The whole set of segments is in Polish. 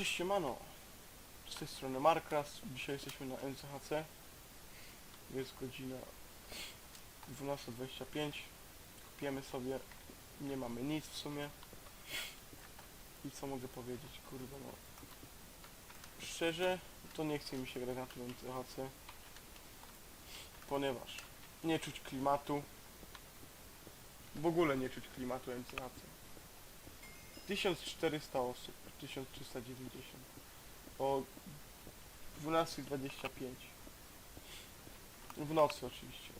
Cześć siemano, z tej strony Markras, dzisiaj jesteśmy na NCHC Jest godzina 12.25 Kupiemy sobie, nie mamy nic w sumie. I co mogę powiedzieć, kurwa no. Szczerze, to nie chce mi się grać na tym NCHC Ponieważ nie czuć klimatu. W ogóle nie czuć klimatu NCHC 1400 osób, 1390 o 12.25 w nocy oczywiście.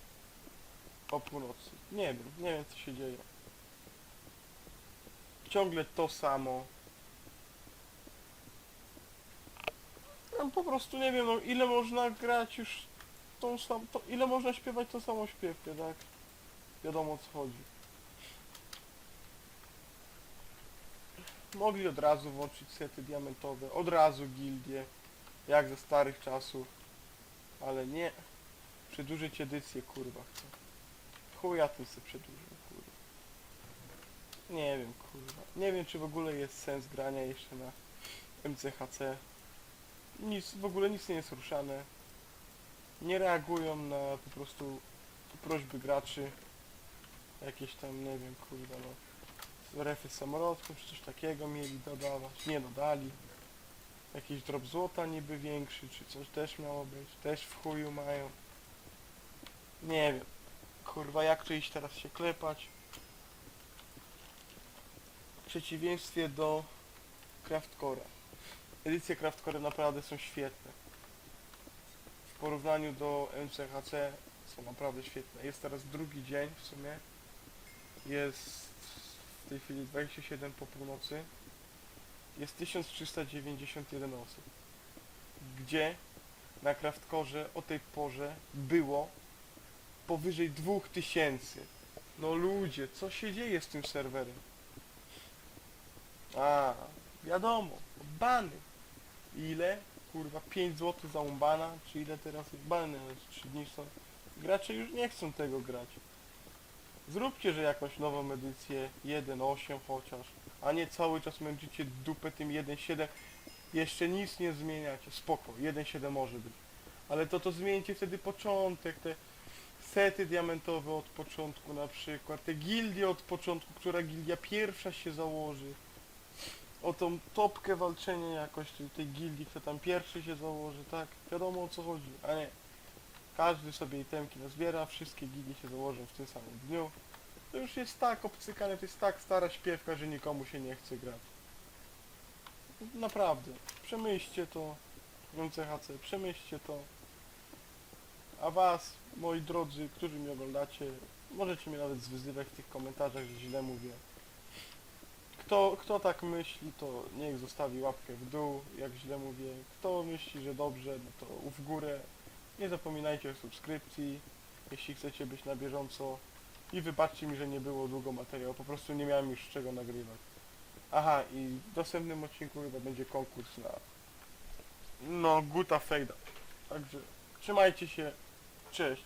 O północy. Nie wiem, nie wiem co się dzieje. Ciągle to samo. No, po prostu nie wiem no ile można grać już tą to, ile można śpiewać tą samą śpiewkę, tak? Wiadomo o co chodzi Mogli od razu włączyć sety diamentowe, od razu gildie, jak ze starych czasów, ale nie. Przedłużyć edycję, kurwa, chcę. Chuja tym se przedłużył, kurwa. Nie wiem, kurwa. Nie wiem, czy w ogóle jest sens grania jeszcze na MCHC. Nic, w ogóle nic nie jest ruszane. Nie reagują na po prostu prośby graczy. Jakieś tam, nie wiem, kurwa, no refy z samolotów, czy coś takiego mieli dodawać, nie dodali. Jakiś drop złota niby większy, czy coś też miało być, też w chuju mają. Nie wiem. Kurwa, jak tu iść teraz się klepać? W przeciwieństwie do Craftcore'a. Edycje Craftcore naprawdę są świetne. W porównaniu do MCHC są naprawdę świetne. Jest teraz drugi dzień w sumie. Jest tej chwili 27 po północy jest 1391 osób. Gdzie na Craftkorze o tej porze było powyżej 2000. No ludzie, co się dzieje z tym serwerem? A, wiadomo, bany. Ile? Kurwa, 5 zł za umbana, czy ile teraz jest bany, ale 3 dni są. Gracze już nie chcą tego grać. Zróbcie, że jakąś nową edycję 1.8 chociaż, a nie cały czas męczycie dupę tym 1.7. Jeszcze nic nie zmieniacie, spoko, 1.7 może być. Ale to to zmieńcie wtedy początek, te sety diamentowe od początku na przykład, te gildie od początku, która gildia pierwsza się założy. O tą topkę walczenia jakoś tej, tej gildii, kto tam pierwszy się założy, tak? Wiadomo o co chodzi, a nie. Każdy sobie itemki nazbiera, wszystkie gildie się założą w tym samym dniu. To już jest tak obcykane, to jest tak stara śpiewka, że nikomu się nie chce grać. Naprawdę, przemyślcie to, MCHC, przemyślcie to. A was, moi drodzy, którzy mnie oglądacie, możecie mnie nawet zwyzywać w tych komentarzach, że źle mówię. Kto, kto tak myśli, to niech zostawi łapkę w dół, jak źle mówię. Kto myśli, że dobrze, no to w górę. Nie zapominajcie o subskrypcji, jeśli chcecie być na bieżąco. I wybaczcie mi, że nie było długo materiału, po prostu nie miałem już czego nagrywać. Aha, i w następnym odcinku chyba będzie konkurs na... No, Guta Fejda. Także trzymajcie się, cześć.